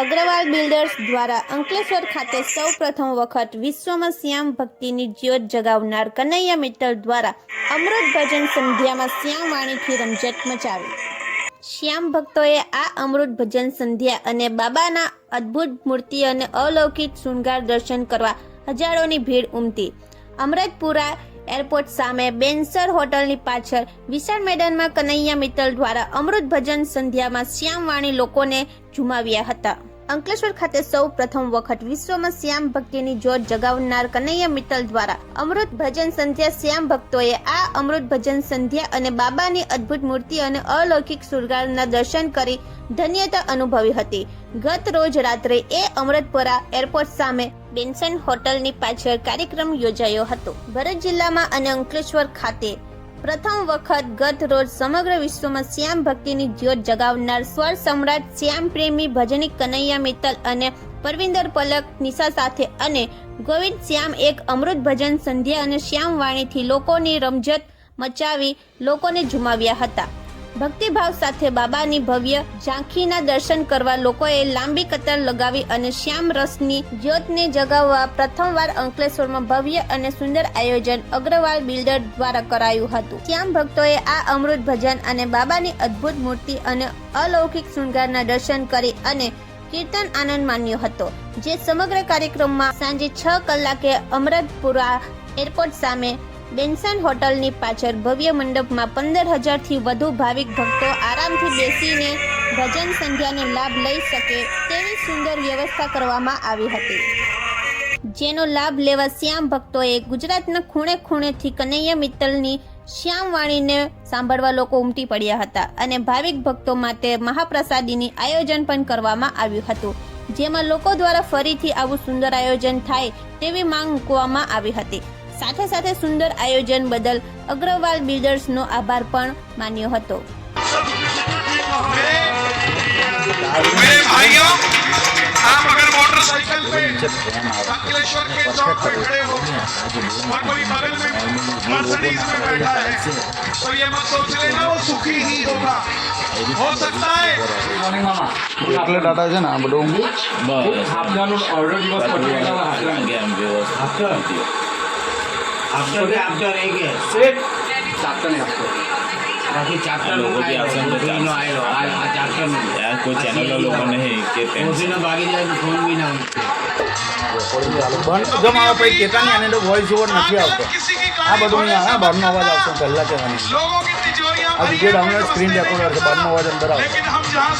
Agarwal builders દ્વારા અંકલેશ્વર ખાતે સૌ પ્રથમ વખત વિશ્વમાં શ્યામ ભક્તિની જ્યોત જગાવનાર કનૈયા મિત્તલ દ્વારા અમૃત ભજન સંધ્યામાં શ્યામ વાણીથી રમઝટ મચાવી. શ્યામ ભક્તોએ આ અમૃત ભજન સંધ્યા અને બાબાના અદ્ભુત મૂર્તિ અને અલૌકિક શૃંગાર દર્શન કરવા હજારોની ભીડ ઉમટી. અમૃતપુરા એરપોર્ટ સામે બેન્સર હોટલની પાછળ વિશાળ મેદાનમાં કનૈયા મિત્તલ દ્વારા અમૃત ભજન સંધ્યામાં શ્યામવાણી લોકોને ઝુમાવ્યા હતા. અંકલેશ્વર ખાતે સૌ પ્રથમ વખત વિશ્વમાં શ્યામ ભક્તિની જોત જગાવનાર કનૈયા મિત્તલ દ્વારા અમૃત ભજન સંધ્યા શ્યામ ભક્તોએ આ અમૃત ભજન સંધ્યા અને બાબાની અદ્ભુત મૂર્તિ અને અલૌકિક સુરગારના દર્શન કરી ધન્યતા અનુભવી હતી. ગત રોજ રાત્રે એ અમૃતપુરા એરપોર્ટ સામે બેન્સન હોટલની પાછળ કાર્યક્રમ યોજાયો હતો. ભરૂચ જિલ્લામાં અને અંકલેશ્વર ખાતે પ્રથમ વખત ગત રોજ સમગ્ર વિશ્વમાં શ્યામ ભક્તિની જ્યોત જગાવનાર સ્વર સમ્રાટ શ્યામ પ્રેમી ભજનિક કનૈયા મિત્તલ અને પરવિંદર પલક નિશા સાથે અને ગોવિંદ શ્યામ એક અમૃત ભજન સંધ્યા અને શ્યામ વાણીથી લોકોની રમઝટ મચાવી લોકોને ઝુમાવ્યા હતા. ભક્તિભાવ સાથે બાબાની ભવ્ય ઝાંખીના દર્શન કરવા લોકોએ લાંબી કતાર લગાવી અને શ્યામ રસની જ્યોતને જગાવવા પ્રથમવાર અંકલેશ્વરમાં ભવ્ય અને સુંદર આયોજન અગ્રવાલ બિલ્ડર દ્વારા કરાયું હતું. શ્યામ ભક્તોએ આ અમૃત ભજન અને બાબાની અદ્ભુત મૂર્તિ અને અલૌકિક શૃંગારના દર્શન કરી અને કીર્તન આનંદ માન્યો હતો, જે સમગ્ર કાર્યક્રમમાં સાંજે છ કલાકે અમૃતપુરા એરપોર્ટ સામે બેન્સન હોટલની પાછળ ભવ્ય મંડપમાં પંદર હજારથી વધુ ભાવિક ભક્તો આરામથી બેસીને ભજન સંધ્યાનો લાભ લઈ શકે તેવી સુંદર વ્યવસ્થા કરવામાં આવી હતી. જેનો લાભ લેવા શ્યામ ભક્તોએ ગુજરાતના ખૂણે ખૂણેથી કનૈયા મિત્તલની શ્યામ વાણીને સાંભળવા લોકો ઉમટી પડ્યા હતા અને ભાવિક ભક્તો માટે મહાપ્રસાદીની આયોજન પણ કરવામાં આવ્યું હતું. જેમાં લોકો દ્વારા ફરીથી આવું સુંદર આયોજન થાય તેવી માંગ મૂકવામાં આવી હતી. સાથે સાથે સુંદર આયોજન બદલ અગ્રવાલ બિલ્ડર્સનો આભાર પણ માન્યો હતો मेरे भाइयों आप अगर मोटरसाइकिल पे अंकलेश्वर के चौक पे खड़े हो और कोई बगल में मर्सिडीज में बैठा है तो ये मत सोच लेना वो सुखी ही होगा हो सकता है એટલે ટાટા છે ને આ બધું આપનાનો ઓર્ડર દિવસ પછી આવેલા હતા. आफ्टर आफ्टर के आफ्टर एक है સેટ ચાકતા નહીં આપતો बाकी चैप्टर लोगों की absent है, तीनों आए लो आज आज चैप्टर में यार कोई चैनल का लोगों नहीं के उसी ने बाकी जाए तो फोन भी ना उनके બંધ જો મારો પછી કેતા નહીં અને વોઇસ ઓવર નથી આવતો किसी की આ બધું નહીં આવે બહારનો અવાજ આવતો પહેલા કહેવાની लोगों की तिजोरियां આ भरी વિડીયો हैं ડાઉનલોડ સ્ક્રીન રેકોર્ડર છે બહારનો અવાજ અંદર આવે लेकिन हम जहाँ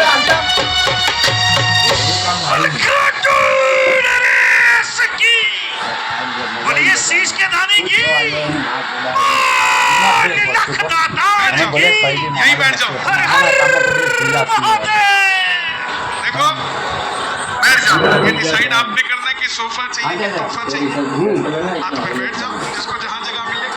यहीं बैठ जाओ। देखो बैठ जाओ। ये डिसाइड आप निकलने की सोफा चाहिए सोफा चाहिए। आप बैठ जाओ जिसको जहाँ